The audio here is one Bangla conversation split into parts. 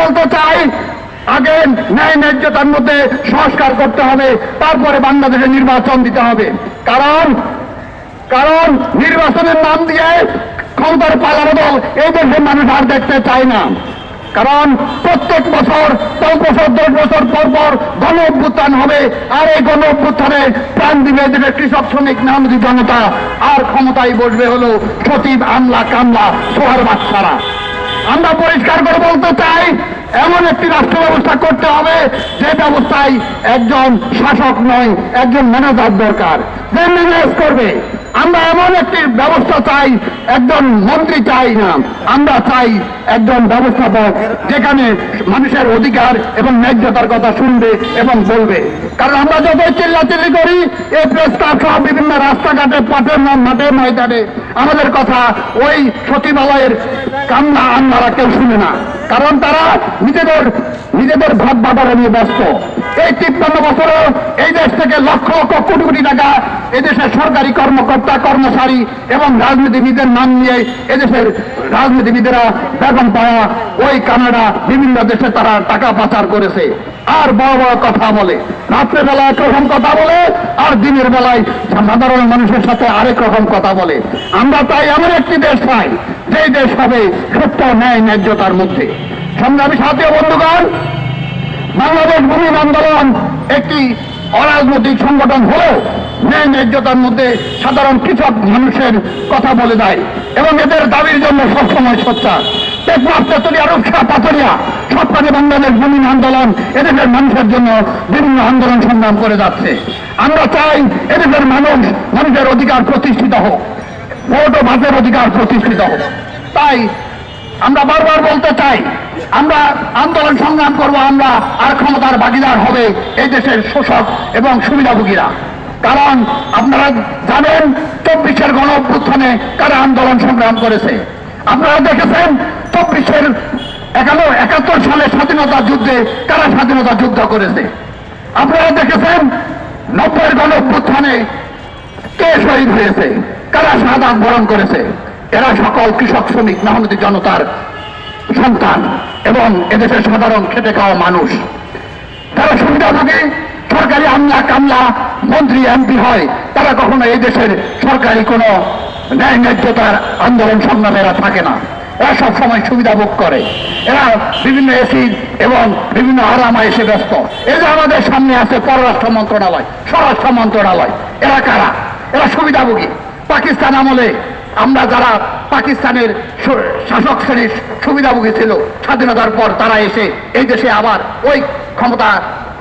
বলতে চাই, আগে ন্যায় ন্যায্যতার মধ্যে সংস্কার করতে হবে, তারপরে বাংলাদেশে নির্বাচন দিতে হবে। কারণ কারণ নির্বাচনের নাম দিয়ে ক্ষমতার পালাবদল এই দেশের মানুষ আর দেখতে চায় না। কারণ প্রত্যেক বছর দশ বছর দশ বছর পর পর গণ অভ্যুত্থান হবে, আর এই গণ অভ্যুত্থানে প্রাণ দিবে দেশের কৃষক, শ্রমিক নামদি জনতা। আর ক্ষমতায় বসবে হলো সচিব আমলা কামলা, সোহার বাচ্চারা। আমরা পরিষ্কার করে বলতে চাই এমন একটি রাষ্ট্র ব্যবস্থা করতে হবে, যে ব্যবস্থায় একজন শাসক নয়, একজন ম্যানেজার দরকার। যে ম্যানেজ করবে, আমরা এমন একটি ব্যবস্থা চাই, একজন মন্ত্রী চাই না, আমরা চাই একজন ব্যবস্থাপক, যেখানে মানুষের অধিকার এবং ন্যায্যতার কথা শুনবে এবং বলবে। কারণ আমরা যতই চিল্লাচিল্লি করি, এই প্রস্তাব সহ বিভিন্ন রাস্তাঘাটে, পথে, মাঠে, ময়দানে। আমাদের কথা ওই সচিবালয়ের কান্না আন্নারা কেউ শুনে না। কারণ তারা নিজেদের নিজেদের ভাগ বাটারা নিয়ে ব্যস্ত। এই তিপ্পান্ন বছরে এই দেশ থেকে লক্ষ লক্ষ কোটি কোটি টাকা এদেশের সরকারি কর্মকর্তা, কর্মচারী এবং রাজনীতিবিদের নাম নিয়ে এদেশের রাজনীতিবিদেরা বেতন পাওয়া ওই কানাডা, বিভিন্ন দেশে তারা টাকা পাচার করেছে। আর বড় বড় কথা বলে রাত্রে বেলা একরকম কথা বলে, আর দিনের বেলায় সাধারণ মানুষের সাথে আরেক রকম কথা বলে। আমরা তাই এমন একটি দেশ চাই, যেই দেশ হবে সত্য ন্যায়, ন্যায্যতার মধ্যে। সংগ্রামী সাথী বন্ধুগণ, বাংলাদেশ ভূমি আন্দোলন একটি অরাজনৈতিক সংগঠন হলেও ন্যায় ন্যায্যতার মধ্যে সাধারণ কৃষক মানুষের কথা বলে দেয় এবং এদের দাবির জন্য সবসময় সোচ্চার। পাথরিয়া ভূমি আন্দোলন মানুষের জন্য বিভিন্ন আন্দোলন করে যাচ্ছে। আমরা চাই মানুষ অধিকার প্রতিষ্ঠিত হোক অধিকার প্রতিষ্ঠিত হোক। তাই আমরা বারবার বলতে চাই, আমরা আন্দোলন সংগ্রাম করব, আমরা আর ক্ষমতার ভাগিদার হবে এই দেশের শোষক এবং সুবিধাভোগীরা। কারণ আপনারা জানেন, চব্বিশের গণ অভ্যুত্থানে কারা আন্দোলন সংগ্রাম করেছে? আপনারা দেখেছেন, চব্বিশের একান্ন একাত্তর সালে স্বাধীনতা যুদ্ধে কারা স্বাধীনতা যুদ্ধ করেছে? আপনারা দেখেছেন নব্বই গণ অভ্যুত্থানে কে শহীদ হয়েছে? কারা শাহাদ বরণ করেছে? এরা সকল কৃষক শ্রমিক মেহনতি জনতার সন্তান এবং এদেশের সাধারণ খেটে খাওয়া মানুষ। তারা সুবিধা সুবিধাভোগী সরকারি আমলা কামলা মন্ত্রী, এমপি হয়, তারা কখনো এই দেশের সরকারি কোনো ন্যায় ন্যায্যতার আন্দোলন সংগ্রামেরা থাকে না। এরা সব সময় সুবিধা ভোগ করে। এরা বিভিন্ন এসিড এবং বিভিন্ন আরামা এসে ব্যস্ত। এই যে আমাদের সামনে আছে পররাষ্ট্র মন্ত্রণালয়, স্বরাষ্ট্র মন্ত্রণালয়, এরা কারা? এরা সুবিধাভোগী। পাকিস্তান আমলে আমরা যারা পাকিস্তানের শাসক শ্রেণির সুবিধাভোগী ছিল, স্বাধীনতার পর তারা এসে এই দেশে আবার ওই ক্ষমতা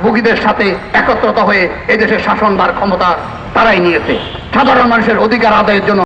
ভোগীদের সাথে একত্রতা হয়ে এই দেশের শাসনভার ক্ষমতা তারাই নিয়েছে। সাধারণ মানুষের অধিকার আদায়ের জন্য